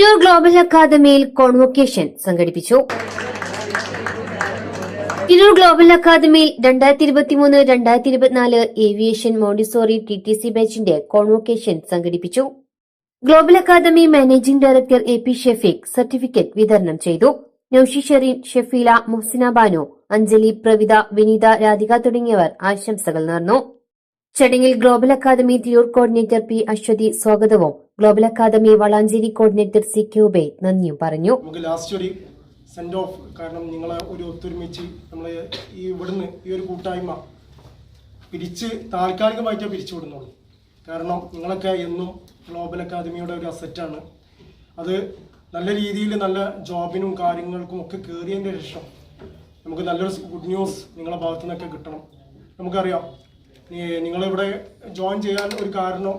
Tirur global അക്കാദമിയിൽ convocation സംഘടിപ്പിച്ചു. Tirur global അക്കാദമിയിൽ രണ്ടായിരത്തി ഇരുപത്തിമൂന്ന് രണ്ടായിരത്തി ഇരുപത്തിനാല് aviation Montessori T T C ബാച്ചിന്റെ കോൺവൊക്കേഷൻ സംഘടിപ്പിച്ചു. Global academy managing director A P Shefeeq certificate വിതരണം ചെയ്തു. നൌഷി ഷെറീൻ ഷെഫീല മുഹ്സിന ബാനു അഞ്ജലി പ്രവിത വിനീത രാധിക തുടങ്ങിയവർ ആശംസകൾ നേർന്നു. ചടങ്ങിൽ global academy തിയൂർ coordinator P Aswathy സ്വാഗതവും. Global academy Valanchery coordinator C ക്യൂബെ നന്ദിയും പറഞ്ഞു. നമുക്ക് ലാസ്റ്റ് ഒരു സെൻഡ് ഓഫ് കാരണം നിങ്ങളെ ഒരു ഒത്തൊരുമിച്ച് നമ്മൾ ഈ ഇവിടുന്ന് ഈ ഒരു കൂട്ടായ്മ പിരിച്ച് താൽക്കാലികമായിട്ടേ പിരിച്ചു വിടുന്നുള്ളൂ കാരണം നിങ്ങളൊക്കെ എന്നും ഗ്ലോബൽ അക്കാദമിയുടെ ഒരു അസറ്റാണ് അത് നല്ല രീതിയിൽ നല്ല ജോബിനും കാര്യങ്ങൾക്കും ഒക്കെ കയറിയതിന്റെ ശേഷം നമുക്ക് നല്ലൊരു ഗുഡ് ന്യൂസ് നിങ്ങളെ ഭാഗത്തു നിന്നൊക്കെ കിട്ടണം. നമുക്കറിയാം നിങ്ങളിവിടെ ജോയിൻ ചെയ്യാൻ ഒരു കാരണം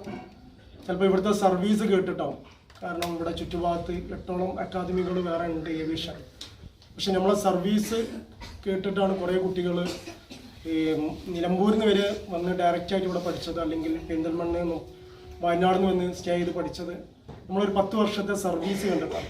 ചിലപ്പോൾ ഇവിടുത്തെ സർവീസ് കേട്ടിട്ടാവും. കാരണം ഇവിടെ ചുറ്റുഭാഗത്ത് എട്ടോളം അക്കാദമികൾ വേറെ ഉണ്ട് ഏവിയേഷൻ പക്ഷെ നമ്മളെ സർവീസ് കേട്ടിട്ടാണ് കുറേ കുട്ടികൾ ഈ നിലമ്പൂരിൽ നിന്ന് വരെ വന്ന് ഡയറക്റ്റായിട്ട് ഇവിടെ പഠിച്ചത് അല്ലെങ്കിൽ പെരിന്തൽമണ്ണയിൽ നിന്നും നിന്ന് വന്ന് സ്റ്റേ ചെയ്ത് പഠിച്ചത്. നമ്മളൊരു പത്ത് വർഷത്തെ സർവീസ് കണ്ടിട്ടാണ്.